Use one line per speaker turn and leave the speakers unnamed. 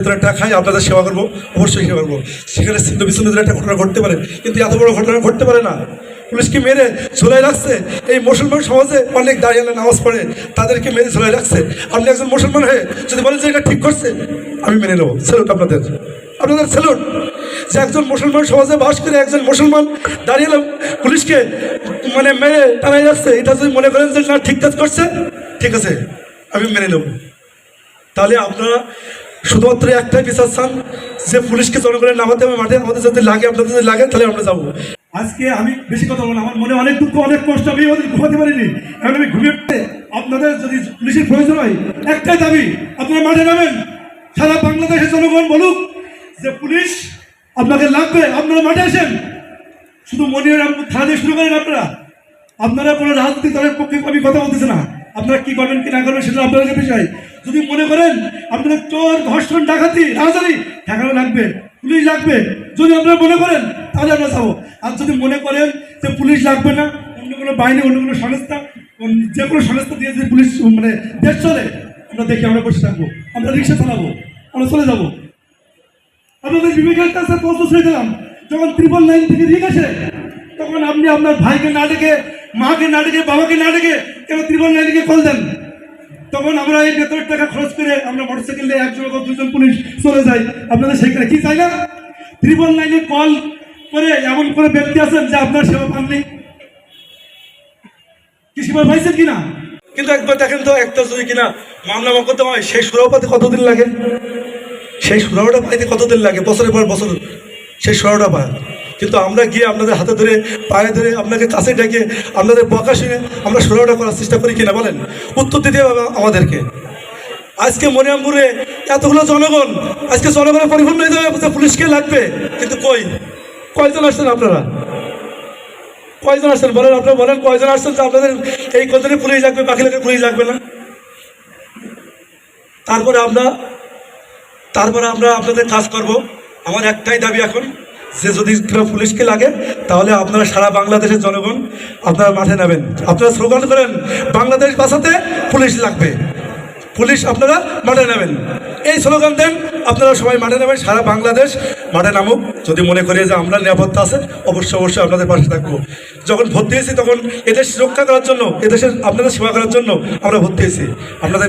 বেতনের খাই আপনাদের সেবা করব, অবশ্যই সেবা করব। সেখানে সিন্ধু বিচ্ছিন্নদের একটা ঘটনা ঘটতে পারে, কিন্তু এত বড় ঘটনা ঘটতে পারে না। পুলিশকে মেরে ঝোলাই রাখছে। এই মুসলমান সমাজে অনেক দাঁড়িয়ে নামাজ পড়ে, তাদেরকে মেরে ঝোলাই রাখছে। আপনি একজন মুসলমান হয়ে যদি বলেন যে এটা ঠিক করছে, আমি মেনে নেব। স্যালুট আপনাদের। আপনাদের স্যালুট যে একজন মুসলমান সমাজে বাস করে একজন মুসলমান দাঁড়িয়ে পুলিশকে মানে মেরে টানাই যাচ্ছে এটা যদি মনে করেন যে না, ঠিক কাজ করছে, ঠিক আছে, আমি মেনে নেব। তাহলে আপনারা শুধুমাত্র একটাই বিচার চান, যে পুলিশকে জনগণের নামাতে হবে, মাঠে আমাদের যদি লাগে, আপনাদের যদি লাগে, তাহলে আমরা যাব।
আজকে আমি বেশি কথা বলব না। আমার মনে অনেক দুঃখ, অনেক কষ্ট, আমি আমাদের ঘুমাতে পারিনি। এখন আমি ঘুমিয়ে আপনাদের যদি পুলিশের প্রয়োজন হয়, একটাই দাবি, আপনারা মাঠে নামেন। সারা বাংলাদেশের জনগণ বলুক যে পুলিশ আপনাকে লাগবে, আপনারা মাঠে আসেন। শুধু মনে থানা দিয়ে শুরু করেন আপনারা। আপনারা কোনো রাজনৈতিক দলের পক্ষে আমি কথা বলতেছি না। আপনারা কি করবেন কি না করবেন সেটা আপনাদের বিষয় যদি মনে করেন আপনাদের চোর, ধর্ষণ, ডাকাতি, রাজধানী ঠেকানো লাগবে, পুলিশ লাগবে। যদি আপনারা মনে করেন, তাহলে আমরা যাব। আর যদি মনে করেন যে পুলিশ লাগবে না, অন্য কোনো বাহিনী, অন্য কোনো সংস্থা যে কোনো সংস্থা দিয়ে যদি পুলিশ মানে দেশ চলে, আমরা দেখি আমরা বসে থাকব, আমরা রিক্সা চালাবো, আমরা চলে যাব। আপনাদের বিবেকের কাছে প্রশ্ন ছেড়ে দিলাম। যখন ত্রিপল লাইন থেকে রিক আসে, তখন আপনি আপনার ভাইকে না ডেকে মাকে না ডেকে, বাবাকে না ডেকে কেন ত্রিপল লাইনকে কল দেন। তখন আমরা এই বেতনের টাকা খরচ করে আমরা মোটরসাইকেল নিয়ে একজন বা দুজন পুলিশ চলে যাই। আপনাদের সেখানে কি চাই না? ত্রিপল লাইনে কল করে এমন করে ব্যক্তি আছেন যে আপনার সেবা পাননি? কি পাইছেন কিনা?
কিন্তু একবার দেখেন তো, একটা যদি কিনা মামলা মকদ্দমা হয়, সেই সুরাও পাতে কতদিন লাগে? সেই সুরাওটা পাইতে কতদিন লাগে? বছরের পর বছর। সেই সুরাওটা পায়। কিন্তু আমরা গিয়ে আপনাদের হাতে ধরে, পায়ে ধরে আপনাকে কাছে ডেকে আপনাদের বকা শুনে আমরা সুরাওটা করার চেষ্টা করি কিনা বলেন? উত্তর দিতে হবে আমাদেরকে। আজকে মনিরামপুরে এতগুলো জনগণ, আজকে জনগণের পরিপূর্ণ হয়ে যাবে পুলিশকে লাগবে? কিন্তু কই? কয়জন আসছেন আপনারা? কয়জন আসছেন? বলেন আপনারা বলেন কয়জন আসছেন যে আপনাদের এই কজনে পুলিশ লাগবে, বাকি লোকের পুলিশ লাগবে না? তারপরে আমরা তারপরে আমরা আপনাদের কাজ করব। আমার একটাই দাবি এখন যে যদি কোনো পুলিশকে লাগে, তাহলে আপনারা সারা বাংলাদেশের জনগণ আপনারা মাঠে নেবেন আপনারা স্লোগান করেন, বাংলাদেশ বাঁচাতে পুলিশ লাগবে। পুলিশ আপনারা মাঠে নেবেন এই স্লোগান দেন, আপনারা সবাই মাঠে নেবেন সারা বাংলাদেশ মাঠে নামুক। যদি মনে করি যে আমরা নিরাপত্তা আছে, অবশ্যই অবশ্যই আপনাদের পাশে থাকব। যখন ভর্তি হয়েছি, তখন এদেশ রক্ষা করার জন্য, এদেশের আপনাদের সেবা করার জন্য আমরা ভর্তি হয়েছি। আপনাদের